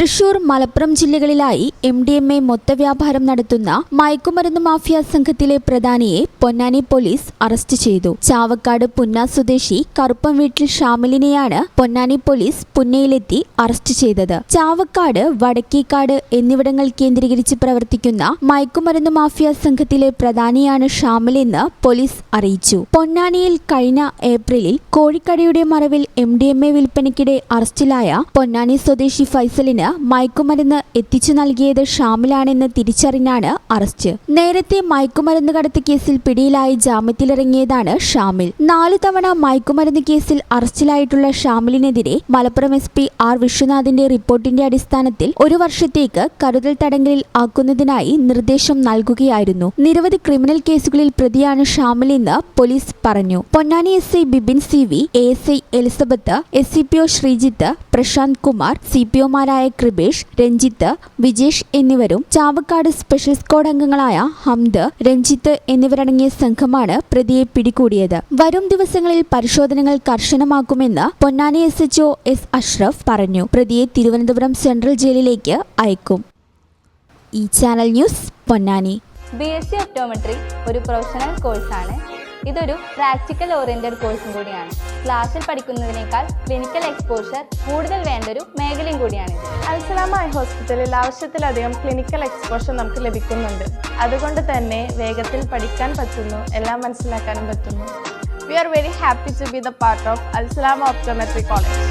തൃശൂർ മലപ്പുറം ജില്ലകളിലായി M D M A മൊത്തവ്യാപാരം നടത്തുന്ന മയക്കുമരുന്ന് മാഫിയ സംഘത്തിലെ പ്രധാനിയെ പൊന്നാനി പോലീസ് അറസ്റ്റ് ചെയ്തു. ചാവക്കാട് പുന്ന സ്വദേശി കറുപ്പം വീട്ടിൽ ഷാമിലിനെയാണ് പൊന്നാനി പോലീസ് പുന്നയിലെത്തി അറസ്റ്റ് ചെയ്തത്. ചാവക്കാട് വടക്കേക്കാട് എന്നിവിടങ്ങൾ കേന്ദ്രീകരിച്ച് പ്രവർത്തിക്കുന്ന മയക്കുമരുന്ന് മാഫിയ സംഘത്തിലെ പ്രധാനിയാണ് ഷാമിലെന്ന് പോലീസ് അറിയിച്ചു. പൊന്നാനിയിൽ കഴിഞ്ഞ ഏപ്രിലിൽ കോഴിക്കടയുടെ മറവിൽ എം ഡി എം എ വിൽപ്പനയ്ക്കിടെ അറസ്റ്റിലായ പൊന്നാനി സ്വദേശി ഫൈസലിന് മയക്കുമരുന്ന് എത്തിച്ചു നൽകിയത് ഷാമിലാണെന്ന് തിരിച്ചറിഞ്ഞാണ് അറസ്റ്റ്. നേരത്തെ മയക്കുമരുന്ന് കടത്ത് കേസിൽ പിടിയിലായി ജാമ്യത്തിലിറങ്ങിയതാണ് ഷാമിൽ. നാല് തവണ മയക്കുമരുന്ന് കേസിൽ അറസ്റ്റിലായിട്ടുള്ള ഷാമിലിനെതിരെ മലപ്പുറം എസ് പി ആർ വിശ്വനാഥിന്റെ റിപ്പോർട്ടിന്റെ അടിസ്ഥാനത്തിൽ ഒരു വർഷത്തേക്ക് കരുതൽ തടങ്കലിൽ ആക്കുന്നതിനായി നിർദ്ദേശം നൽകുകയായിരുന്നു. നിരവധി ക്രിമിനൽ കേസുകളിൽ പ്രതിയാണ് ഷാമിൽ എന്ന് പോലീസ് പറഞ്ഞു. Ponnani S I Bibin C V A S I Elizabeth S C P O Sreejith Prashant Kumar C P ഒമാരായ Kripesh Ranjith Vijesh എന്നിവരും ചാവക്കാട് സ്പെഷ്യൽ സ്ക്വാഡ് അംഗങ്ങളായ ഹംദ് രഞ്ജിത്ത് എന്നിവരടങ്ങിയ സംഘമാണ് പ്രതിയെ പിടികൂടിയത്. വരും ദിവസങ്ങളിൽ പരിശോധനകൾ കർശനമാക്കുമെന്ന് Ponnani S H S Ashraf പറഞ്ഞു. പ്രതിയെ തിരുവനന്തപുരം സെൻട്രൽ ജയിലിലേക്ക് അയക്കും. ഈ channel news Ponnani. B S C optometry ഒരു പ്രൊഫഷണൽ കോഴ്സാണ് ഇതൊരു പ്രാക്ടിക്കൽ ഓറിയന്റഡ് കോഴ്സും കൂടിയാണ്. ക്ലാസ്സിൽ പഠിക്കുന്നതിനേക്കാൾ ക്ലിനിക്കൽ എക്സ്പോഷർ കൂടുതൽ വേണ്ട ഒരു മേഖലയും കൂടിയാണിത്. അൽസലാമ ഐ ഹോസ്പിറ്റലിൽ ആവശ്യത്തിലധികം ക്ലിനിക്കൽ എക്സ്പോഷർ നമുക്ക് ലഭിക്കുന്നുണ്ട്. അതുകൊണ്ട് തന്നെ വേഗത്തിൽ പഠിക്കാൻ പറ്റുന്നു എല്ലാം മനസ്സിലാക്കാനും പറ്റുന്നു. We are very happy to be the part of Al Salama optometry college